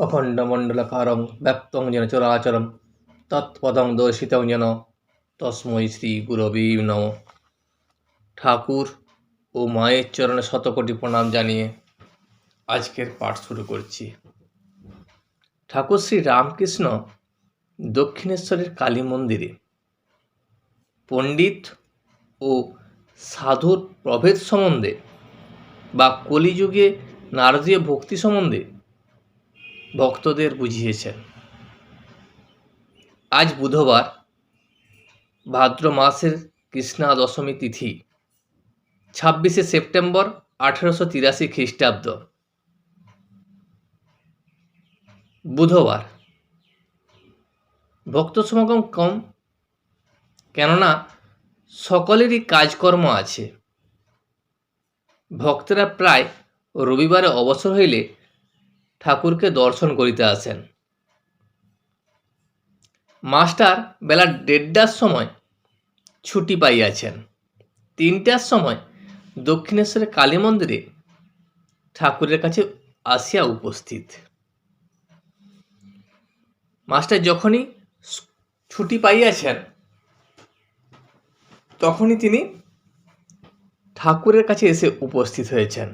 অখণ্ডমণ্ডলকারং ব্যক্তং যেন চরাচরম তৎপদং দর্শিতং যেন তস্মৈ শ্রী গুরবী নম ঠাকুর ও মায়ের চরণে শতকোটি প্রণাম জানিয়ে আজকের পাঠ শুরু করছি। ঠাকুর শ্রী রামকৃষ্ণ দক্ষিণেশ্বরের কালী মন্দিরে পণ্ডিত ও সাধুর প্রভেদ সম্বন্ধে বা কলিযুগে নারদীয় ভক্তি সম্বন্ধে ভক্তদের বুঝিয়েছেন আজ বুধবার, ভাদ্র মাসের কৃষ্ণা দশমী তিথি, ছাব্বিশে সেপ্টেম্বর আঠেরোশো তিরাশি খ্রিস্টাব্দ। বুধবার, ভক্ত সমাগম কম, কেননা সকলেরই কাজকর্ম আছে। ভক্তরা প্রায় রবিবারে অবসর হইলে ঠাকুরকে দর্শন করিতে আসেন। মাস্টার বেলা দেড়টার সময় ছুটি পাইয়াছেন। তিনটার সময় দক্ষিণেশ্বরের কালী মন্দিরে ঠাকুরের কাছে আসিয়া উপস্থিত। মাস্টার যখনই ছুটি পাইয়াছেন, তখনই তিনি ঠাকুরের কাছে এসে উপস্থিত হয়েছেন।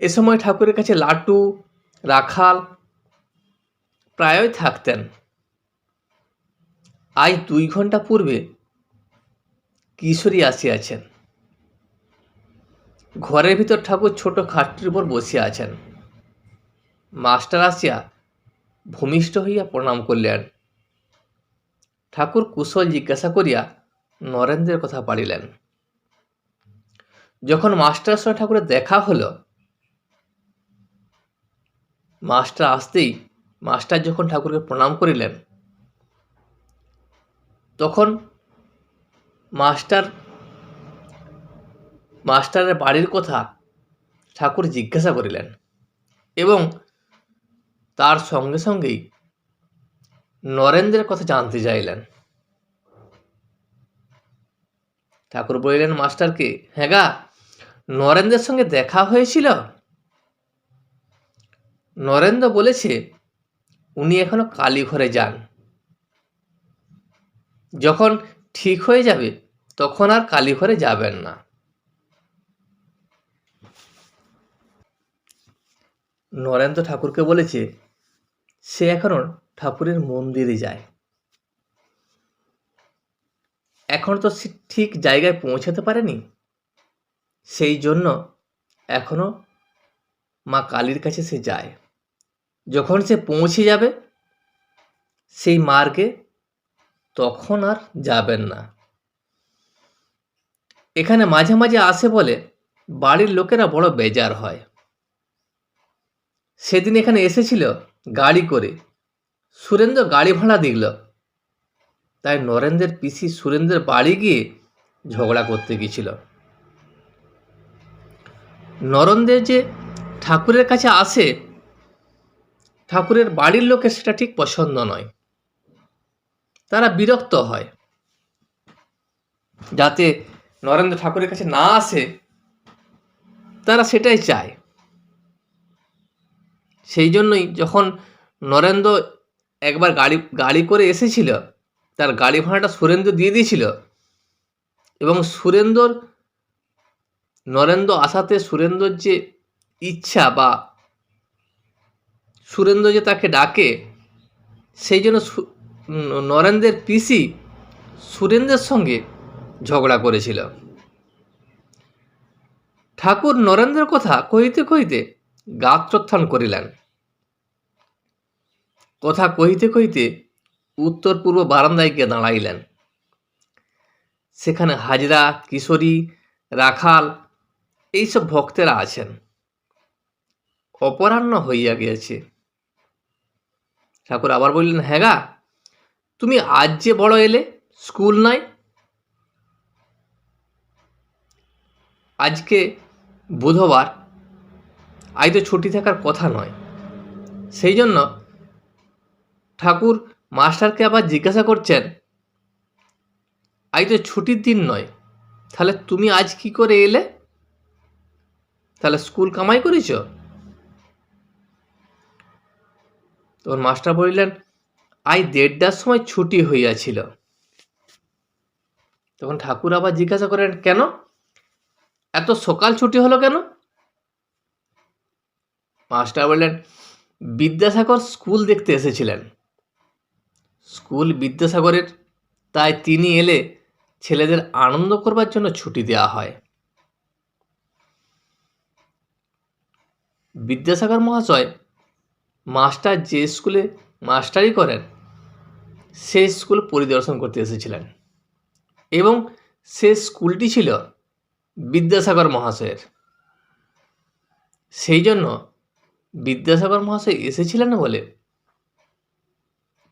এ সময় ঠাকুরের কাছে লাটু রাখাল প্রায়ই থাকতেন। আজ দুই ঘণ্টা পূর্বে কিশোরী আসিয়াছেন। ঘরের ভিতর ঠাকুর ছোট খাটটির উপর বসিয়া আছেন। মাস্টার আসিয়া ভূমিষ্ঠ হইয়া প্রণাম করলেন। ঠাকুর কুশল জিজ্ঞাসা করিয়া নরেন্দ্রের কথা পারিলেন যখন মাস্টার সঙ্গে ঠাকুরের দেখা হলো মাস্টার আসতেই মাস্টার যখন ঠাকুরকে প্রণাম করিলেন, তখন মাস্টার, মাস্টারের বাড়ির কথা ঠাকুর জিজ্ঞাসা করিলেন এবং তার সঙ্গে সঙ্গেই নরেন্দ্রের কথা জানতে চাইলেন। ঠাকুর বলিলেন, মাস্টারকে হ্যাঁ গা, নরেন্দ্রের সঙ্গে দেখা হয়েছিল? নরেন্দ্র বলেছে, উনি এখনও কালীঘরে যান। যখন ঠিক হয়ে যাবে, তখন আর কালীঘরে যাবেন না। নরেন্দ্র ঠাকুরকে বলেছে, সে এখনও ঠাকুরের মন্দিরে যায়। এখন তো সে ঠিক জায়গায় পৌঁছাতে পারেনি। সেই জন্য এখনও মা কালীর কাছে সে যায়। যখন সে পৌঁছে যাবে, সেই মার্গে তখন আর যাবেন না। এখানে মাঝে মাঝে আসে বলে, বাড়ির লোকেরা বড় বেজার হয়। সেদিন এখানে এসেছিল গাড়ি করে। সুরেন্দ্র গাড়ি ভাড়া দিল তাই নরেন্দ্রের পিসি সুরেন্দ্রের বাড়ি গিয়ে ঝগড়া করতে গিয়েছিল। নরেন্দ্রের যে ঠাকুরের কাছে আসে ঠাকুরের বাড়ির লোকের সেটা ঠিক পছন্দ নয়। তারা বিরক্ত হয়। যাতে নরেন্দ্র ঠাকুরের কাছে না আসে, তারা সেটাই চায়। সেই জন্যই যখন নরেন্দ্র একবার গাড়ি গাড়ি করে এসেছিল, তার গাড়ি ভাড়াটা সুরেন্দ্র দিয়ে দিয়েছিল এবং সুরেন্দ্রর, নরেন্দ্র আসাতে সুরেন্দ্রর যে ইচ্ছা বা সুরেন্দ্র যে তাকে ডাকে, সেই জন্য নরেন্দ্রের পিসি সুরেন্দ্রের সঙ্গে ঝগড়া করেছিল। ঠাকুর নরেন্দ্রের কথা কহিতে কহিতে গাত্রোত্থান করিলেন। কথা কহিতে কহিতে উত্তর পূর্ব বারান্দায় গিয়ে দাঁড়াইলেন। সেখানে হাজরা, কিশোরী, রাখাল এইসব ভক্তেরা আছেন। অপরাহ্ন হইয়া গিয়েছে। ঠাকুর আবার বললেন হ্যাঁ গা, তুমি আজ যে বড় এলে, স্কুল নাই আজকে বুধবার, আজ তো ছুটি থাকার কথা নয়। সেই জন্য ঠাকুর মাস্টারকে আবার জিজ্ঞাসা করছেন, আজ তো ছুটির দিন নয়, তাহলে তুমি আজ কি করে এলে? তাহলে স্কুল কামাই করেছ? তখন মাস্টার বলিলেন, আই, দেড়টার সময় ছুটি হইয়াছিল। তখন ঠাকুর আবার জিজ্ঞাসা করেন, কেন? এত সকাল ছুটি হলো কেন? মাস্টার বললেন, বিদ্যাসাগর স্কুল দেখতে এসেছিলেন। স্কুল বিদ্যাসাগরের, তাই তিনি এলে ছেলেদের আনন্দ করবার জন্য ছুটি দেওয়া হয়। বিদ্যাসাগর মহাশয় মাস্টার যে স্কুলে মাস্টারি করেন, সেই স্কুল পরিদর্শন করতে এসেছিলেন। এবং সে স্কুলটি ছিল বিদ্যাসাগর মহাশয়ের। সেই জন্য বিদ্যাসাগর মহাশয় এসেছিলেন বলে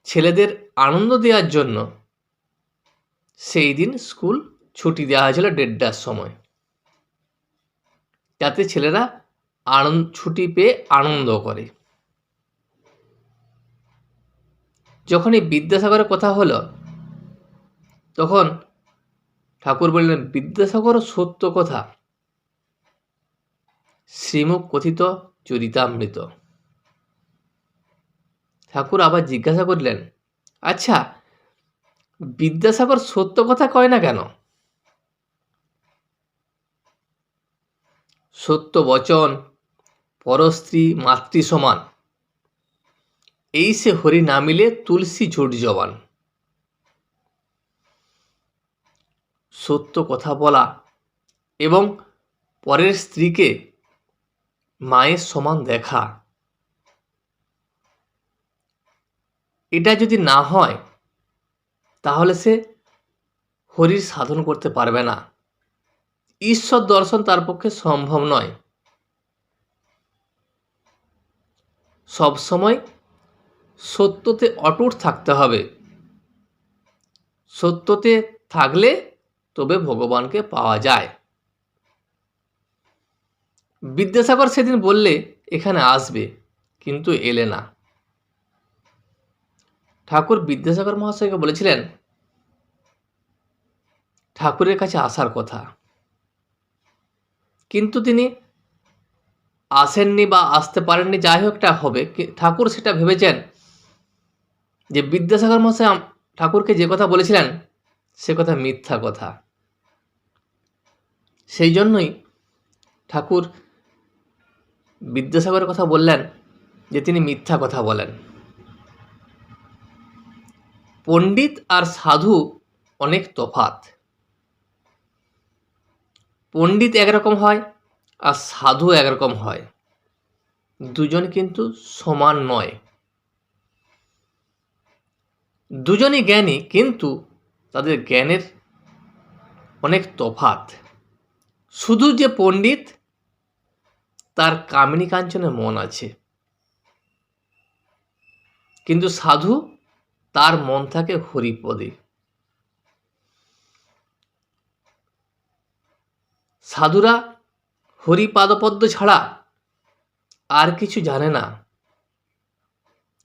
ছেলেদের আনন্দ দেওয়ার জন্য সেই দিন স্কুল ছুটি দেওয়া হয়েছিল দেড়টার সময়। যাতে ছেলেরা আনন্দ, ছুটি পেয়ে আনন্দ করে। যখন এই বিদ্যাসাগরের কথা হলো, তখন ঠাকুর বললেন, বিদ্যাসাগর সত্য কথা। শ্রীমুখ কথিত চরিতামৃত। ঠাকুর আবার জিজ্ঞাসা করলেন আচ্ছা বিদ্যাসাগর সত্য কথা কয় না কেন? সত্য বচন, পরস্ত্রী মাতৃ সমান। এই সে হরি না মিলে তুলসী ঝুট জবান। সত্য কথা বলা এবং পরের স্ত্রীকে মায়ের সমান দেখা। এটা যদি না হয়, তাহলে সে হরির সাধন করতে পারবে না। ঈশ্বর দর্শন তার পক্ষে সম্ভব নয়। সবসময় সত্যতে অটুট থাকতে হবে। সত্যতে থাকলে তবে ভগবানকে পাওয়া যায়। বিদ্যাসাগর সেদিন বললে, এখানে আসবে, কিন্তু এলে না। ঠাকুর বিদ্যাসাগর মহাশয়কে বলেছিলেন, ঠাকুরের কাছে আসার কথা। কিন্তু তিনি আসেননি বা আসতে পারেননি, যাই হোকটা হবে। ঠাকুর সেটা ভেবেছেন যে বিদ্যাসাগর মহাশয় ঠাকুরকে যে কথা বলেছিলেন, সে কথা মিথ্যা কথা। সেই জন্যই ঠাকুর বিদ্যাসাগরের কথা বললেন, যে তিনি মিথ্যা কথা বলেন। পণ্ডিত আর সাধু অনেক তফাত। পণ্ডিত একরকম হয় আর সাধু একরকম হয়। দুজন কিন্তু সমান নয়। দুজনই জ্ঞানী, কিন্তু তাদের জ্ঞানের অনেক তফাত শুধু যে পণ্ডিত, তার কামিনী কাঞ্চনে মন আছে। কিন্তু সাধু, তার মন থাকে হরিপদে। সাধুরা হরিপাদপদ্ম ছাড়া আর কিছু জানে না।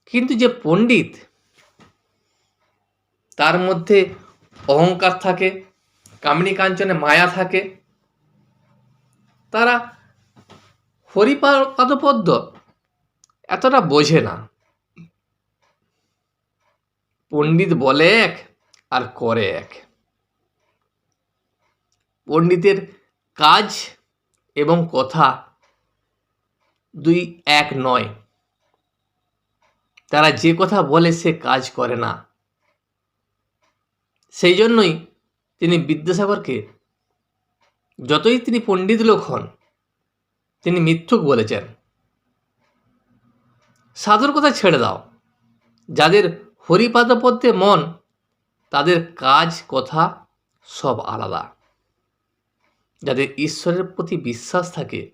কিন্তু যে পণ্ডিত তার মধ্যে অহংকার থাকে, কামিনী কাঞ্চনে মায়া থাকে। তারা হরিপাদপদ্ম এতটা বোঝে না। পণ্ডিত বলে এক আর করে এক। পণ্ডিতের কাজ এবং কথা দুই এক নয়। তারা যে কথা বলে সে কাজ করে না। সেই জন্যই তিনি বিদ্যাসাগরকে যতই তিনি পণ্ডিত লোক হন, তিনি মিথ্যুক বলেছেন। সাধুর কথা ছেড়ে দাও। যাদের হরিপাদপদ্যে মন, তাদের কাজ, কথা সব আলাদা। যাদের ঈশ্বরের প্রতি বিশ্বাস থাকে,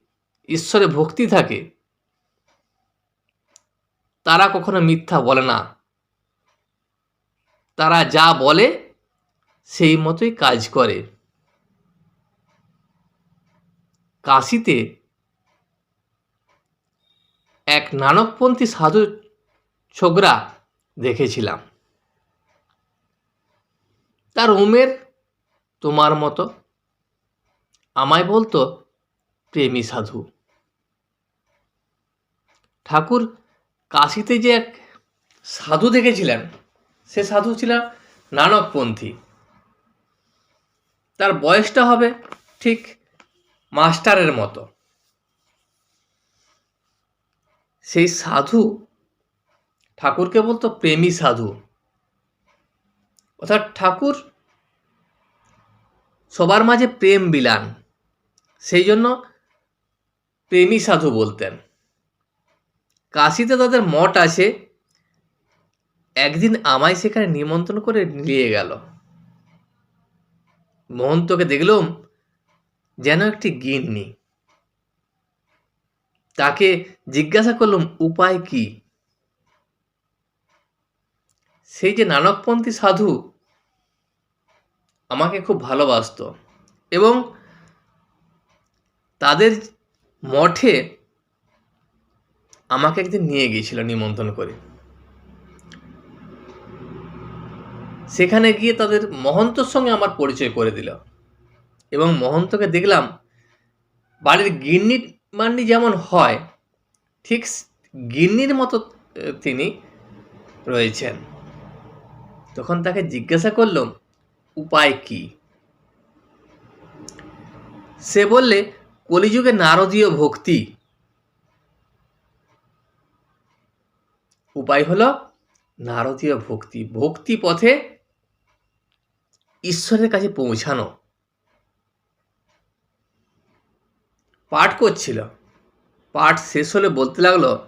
ঈশ্বরে ভক্তি থাকে, তারা কখনো মিথ্যা বলে না। তারা যা বলে সেই মতোই কাজ করে। কাশিতে এক নানকপন্থী সাধু ছোকরা দেখেছিলাম। তার উমের তোমার মতো। আমায় বলতো, প্রেমী সাধু, ঠাকুর কাশিতে যে এক সাধু দেখেছিলেন, সে সাধু ছিলেন নানকপন্থী। তার বয়সটা হবে ঠিক মাস্টারের মতো। সেই সাধু, ঠাকুরকে বলতো প্রেমী সাধু। অর্থাৎ ঠাকুর সবার মাঝে প্রেম বিলান, সেই জন্য প্রেমী সাধু বলতেন। কাশিতে তাদের মঠ আছে, একদিন আমায় সেখানে নিমন্ত্রণ করে নিয়ে গেল। মহন্তকে দেখলাম যেন একটি গিন্নি। তাকে জিজ্ঞাসা করলাম, উপায় কি? সেই যে নানকপন্থী সাধু আমাকে খুব ভালোবাসতো এবং তাদের মঠে আমাকে একদিন নিয়ে গিয়েছিল নিমন্ত্রণ করে। সেখানে গিয়ে তাদের মহন্তর সঙ্গে আমার পরিচয় করে দিল এবং মহন্তকে দেখলাম, বাড়ির গিন্নি মান্নি যেমন হয়, ঠিক গিন্নির মতো তিনি রয়েছেন। তখন তাকে জিজ্ঞাসা করলাম, উপায় কি? সে বললে, কলিযুগে নারদীয় ভক্তি। উপায় হলো, নারদীয় ভক্তি। ভক্তি পথে ঈশ্বরের কাছে পৌঁছানো। পাঠ করছিল। পাঠ শেষ হলে বলতে লাগল,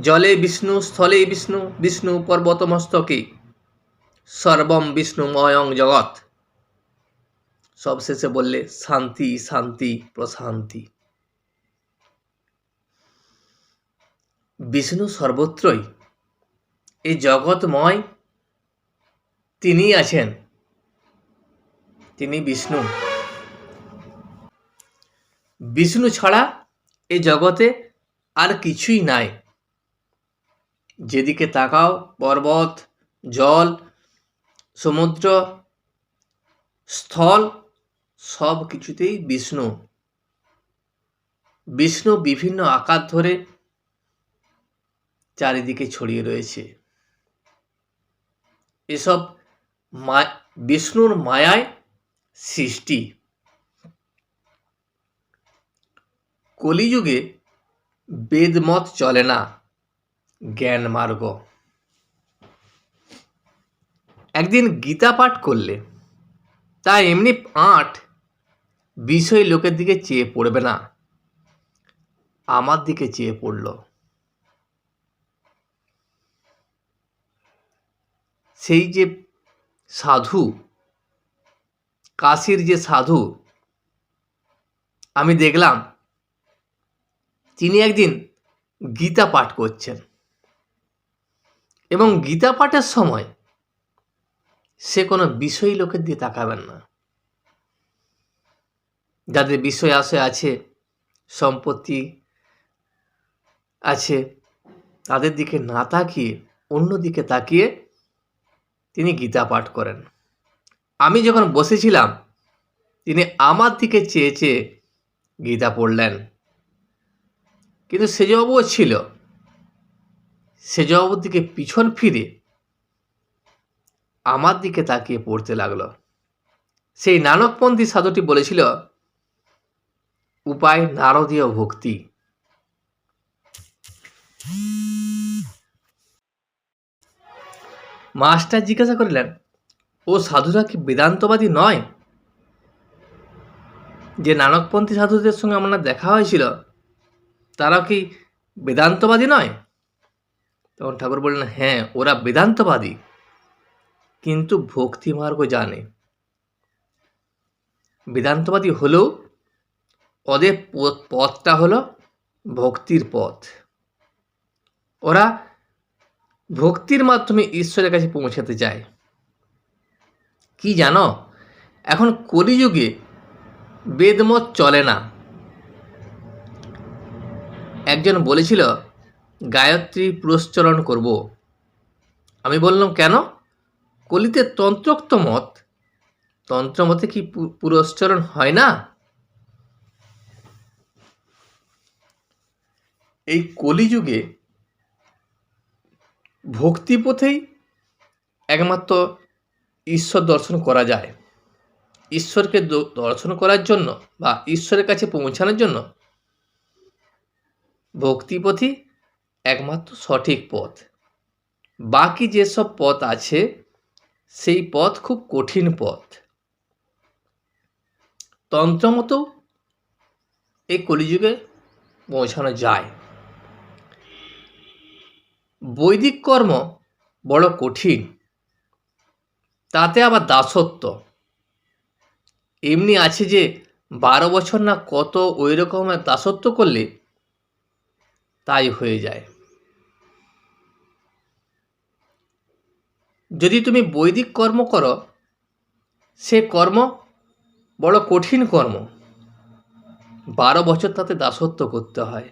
জলে বিষ্ণু স্থলে বিষ্ণু বিষ্ণু পর্বতমস্তকে, সর্বম বিষ্ণুময়ং জগৎ। সব শেষে বললে, শান্তি শান্তি, প্রশান্তি। বিষ্ণু সর্বত্রই। এই জগৎময় তিনিই আছেন। তিনি বিষ্ণু। বিষ্ণু ছাড়া এই জগতে আর কিছুই নাই। যেদিকে তাকাও, পর্বত, জল, সমুদ্র, স্থল, সব কিছুতেই বিষ্ণু। বিষ্ণু বিভিন্ন আকার ধরে চারিদিকে ছড়িয়ে রয়েছে। এসব মা- বিষ্ণুর মায়ায় সৃষ্টি। কলিযুগে বেদমত চলে না, জ্ঞান মার্গ। একদিন গীতা পাঠ করলে তা এমনি পাঠ বিষয় লোকের দিকে চেয়ে পড়বে না, আমার দিকে চেয়ে পড়ল। সেই যে সাধু কাশীর যে সাধু, আমি দেখলাম তিনি একদিন গীতা পাঠ করছেন। এবং গীতা পাঠের সময় সে কোনো বিষয় লোকের দিয়ে তাকাবেন না। যাদের বিষয় আশয় আছে, সম্পত্তি আছে, তাদের দিকে না তাকিয়ে অন্য দিকে তাকিয়ে তিনি গীতা পাঠ করেন। আমি যখন বসেছিলাম, তিনি আমার দিকে চেয়ে চেয়ে গীতা পড়লেন। কিন্তু সেজবাবুও ছিল। সেজবাবুর দিকে পিছন ফিরে আমার দিকে তাকিয়ে পড়তে লাগল। সেই নানকপন্থী সাধুটি বলেছিল, উপায় নারদীয় ভক্তি। মাস্টার জিজ্ঞাসা করিলেন ও সাধুরা কি বেদান্তবাদী নয়? যে নানকপন্থী সাধুদের সঙ্গে আমার দেখা হয়েছিল তারা কি বেদান্তবাদী নয়? তখন ঠাকুর বললেন হ্যাঁ ওরা বেদান্তবাদী, কিন্তু ভক্তি মার্গ জানে। বেদান্তবাদী হলেও ওদের পথ- পথটা হলো ভক্তির পথ। ওরা ভক্তির মাধ্যমে ঈশ্বরের কাছে পৌঁছাতে চায়। কি জানো? এখন কলিযুগে বেদমত চলে না। একজন বলেছিল, গায়ত্রী পুরস্চরণ করব। আমি বললাম, কেন? কলিতে তন্ত্রোক্ত মত। তন্ত্রমতে কি পুরস্চরণ হয় না? এই কলিযুগে ভক্তিপথেই একমাত্র ঈশ্বর দর্শন করা যায়। ঈশ্বরকে দর্শন করার জন্য বা ঈশ্বরের কাছে পৌঁছানোর জন্য ভক্তিপথই একমাত্র সঠিক পথ। বাকি যেসব পথ আছে, সেই পথ খুব কঠিন পথ। তন্ত্রমতো এই কলিযুগে পৌঁছানো যায়। বৈদিক কর্ম বড় কঠিন। তাতে আবার দাসত্ব। এমনি আছে যে বারো বছর না কত ওই রকমের দাসত্ব করলে তাই হয়ে যায়। যদি তুমি বৈদিক কর্ম করো, সে কর্ম বড় কঠিন কর্ম। বারো বছর তাতে দাসত্ব করতে হয়।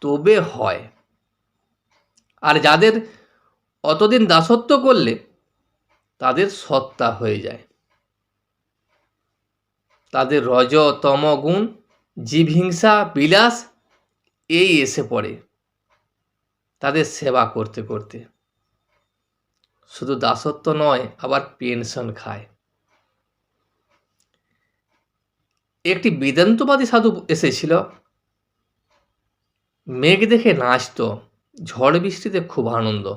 তবে হয়। আর যাদের অতদিন দাসত্ব করলে তাদের সত্তা হয়ে যায়। তাদের রজ গুণ, জীবহিংসা, বিলাস, এই এসে পড়ে তাদের সেবা করতে করতে। শুধু দাসত্ব নয়, আবার পেনশন খায়। একটি বেদান্তবাদী সাধু এসেছিল। মেঘ দেখে নাচতো, ঝড় বৃষ্টিতে খুব আনন্দ।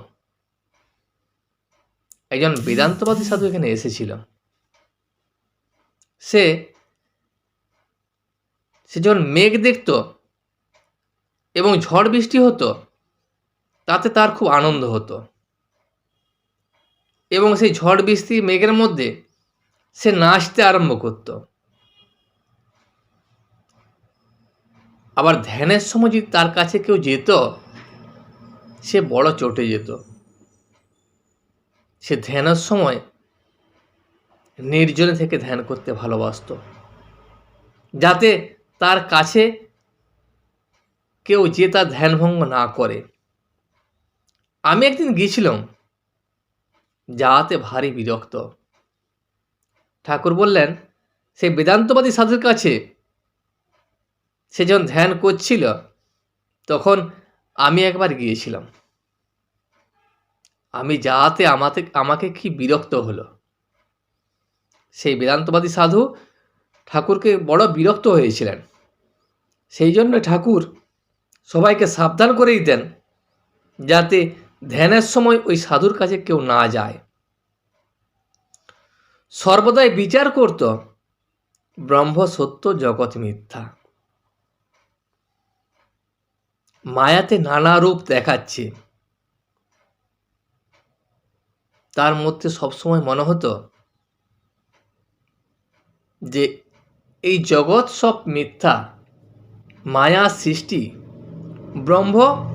একজন বেদান্তবাদী সাধু এখানে এসেছিল। সে সে যখন মেঘ দেখতো এবং ঝড় বৃষ্টি হতো, তাতে তার খুব আনন্দ হতো। এবং সেই ঝড় বৃষ্টি মেঘের মধ্যে সে নাচতে আরম্ভ করতো। আবার ধ্যানের সময় যদি তার কাছে কেউ যেত, সে বড় চটে যেত। সে ধ্যানের সময় নির্জনে থেকে ধ্যান করতে ভালোবাসতো। যাতে তার কাছে কেউ যে তার ধ্যানভঙ্গ না করে। আমি একদিন গিয়েছিলাম যাতে ভারী বিরক্ত। ঠাকুর বললেন, সে বেদান্তবাদী সাধুর কাছে সে যখন ধ্যান করছিল, তখন আমি একবার গিয়েছিলাম। আমি যাতে আমাতে, আমাকে কি বিরক্ত হলো? সেই বেদান্তবাদী সাধু ঠাকুরকে বড় বিরক্ত হয়েছিলেন। সেই জন্য ঠাকুর সবাইকে সাবধান করে দিতেন যাতে ধ্যানের সময় ওই সাধুর কাছে কেউ না যায়। সর্বদাই বিচার করত, ব্রহ্ম সত্য জগৎ মিথ্যা। মায়াতে নানা রূপ দেখাচ্ছে। তার মধ্যে সবসময় মনে হতো যে এই জগৎ সব মিথ্যা, মায়া সৃষ্টি। ব্রহ্ম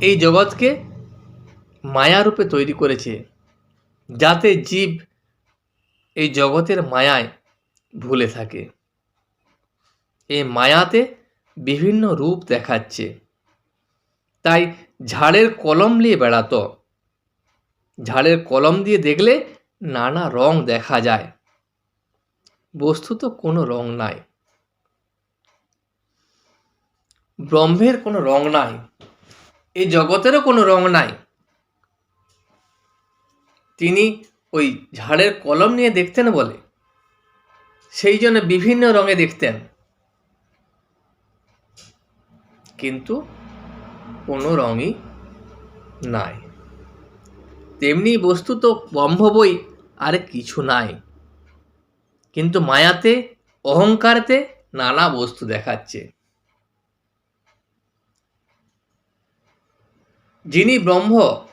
এই জগৎকে মায়ারূপে তৈরি করেছে, যাতে জীব এই জগতের মায়ায় ভুলে থাকে। এই মায়াতে বিভিন্ন রূপ দেখাচ্ছে। তাই ঝাড়ের কলম নিয়ে বেড়াতো। ঝাড়ের কলম দিয়ে দেখলে নানা রং দেখা যায়। বস্তু তো কোনো রং নাই। ব্রহ্মের কোনো রং নাই। এই জগতেরও কোনো রং নাই। তিনি ওই ঝাড়ের কলম নিয়ে দেখতেন বলে। সেই জন্য বিভিন্ন রঙে দেখতেন। কিন্তু কোনো রঙই নাই। তেমনি বস্তু তো ব্রহ্ম বই আর কিছু নাই। কিন্তু মায়াতে, অহংকারতে নানা বস্তু দেখাচ্ছে। যিনি ব্রহ্ম,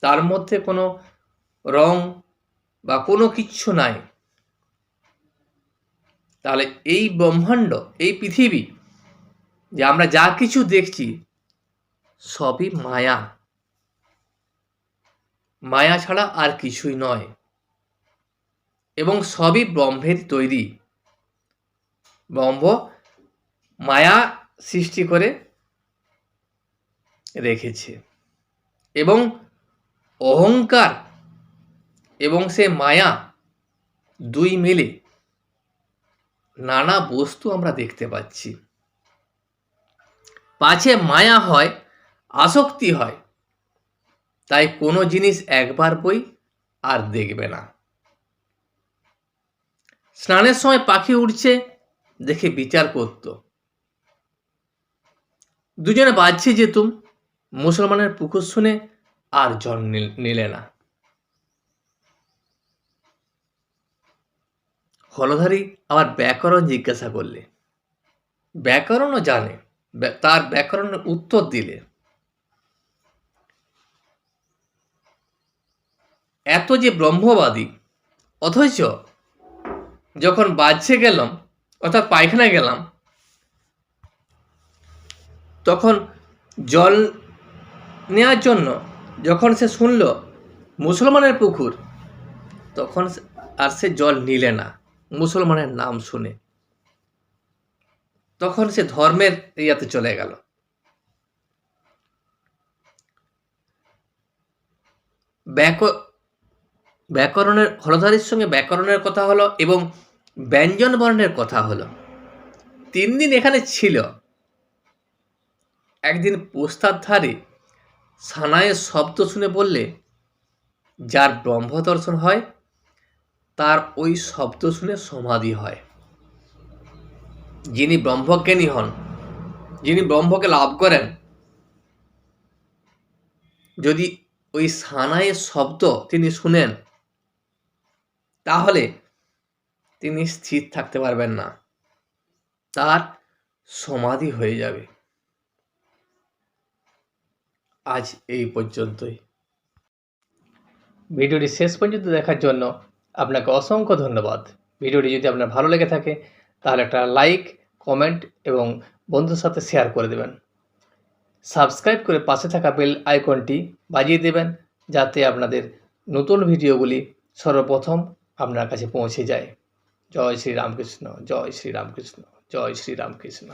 তার মধ্যে কোনো রং বা কোনো কিচ্ছু নাই। তাহলে এই ব্রহ্মাণ্ড, এই পৃথিবী, যে আমরা যা কিছু দেখছি, সবই মায়া। মায়া ছাড়া আর কিছুই নয়। এবং সবই ব্রহ্মের তৈরি। ব্রহ্ম মায়া সৃষ্টি করে রেখেছে। এবং অহংকার এবং সে মায়া দুই মিলে নানা বস্তু আমরা দেখতে পাচ্ছি। পাছে মায়া হয়, আসক্তি হয় তাই কোনো জিনিস একবার বই আর দেখবে না। স্নানের সময় পাখি উঠছে দেখে বিচার করত। দুজনে বাজছে যেতুম মুসলমানের পুকুর শুনে আর জল নিল- না। হলধারী আবার ব্যাকরণ জিজ্ঞাসা করলে। ব্যাকরণও জানে তার ব্যাকরণের উত্তর দিলে। এত যে ব্রহ্মবাদী, অথচ যখন বাজছে গেলাম, অর্থাৎ পায়খানা গেলাম, তখন জল নেওয়ার জন্য যখন সে শুনল মুসলমানের পুকুর, তখন আর সে জল নিলে না, মুসলমানের নাম শুনে। তখন সে ধর্মের ইয়াতে চলে গেল। ব্যাক ব্যাকরণের, হলধারীর সঙ্গে ব্যাকরণের কথা হলো এবং ব্যঞ্জন বর্ণের কথা হলো। তিন দিন এখানে ছিল। একদিন পোস্তার ধারে সানায়ের শব্দ শুনে বললে, যার ব্রহ্ম দর্শন হয়, তার ওই শব্দ শুনে সমাধি হয়। যিনি ব্রহ্মজ্ঞানী হন, যিনি ব্রহ্মকে লাভ করেন, যদি ওই সানায়ের শব্দ তিনি শুনেন তাহলে তিনি স্থির থাকতে পারবেন না। তার সমাধি হয়ে যাবে। আজ এই পর্যন্তই। ভিডিওটি শেষ পর্যন্ত দেখার জন্য আপনাকে অসংখ্য ধন্যবাদ। ভিডিওটি যদি আপনার ভালো লেগে থাকে, তাহলে একটা লাইক, কমেন্ট এবং বন্ধুর সাথে শেয়ার করে দেবেন। সাবস্ক্রাইব করে পাশে থাকা বেল আইকনটি বাজিয়ে দেবেন, যাতে আপনাদের নতুন ভিডিওগুলি সর্বপ্রথম আপনার কাছে পৌঁছে যায়। জয় শ্রী রামকৃষ্ণ জয় শ্রী রামকৃষ্ণ জয় শ্রী রামকৃষ্ণ।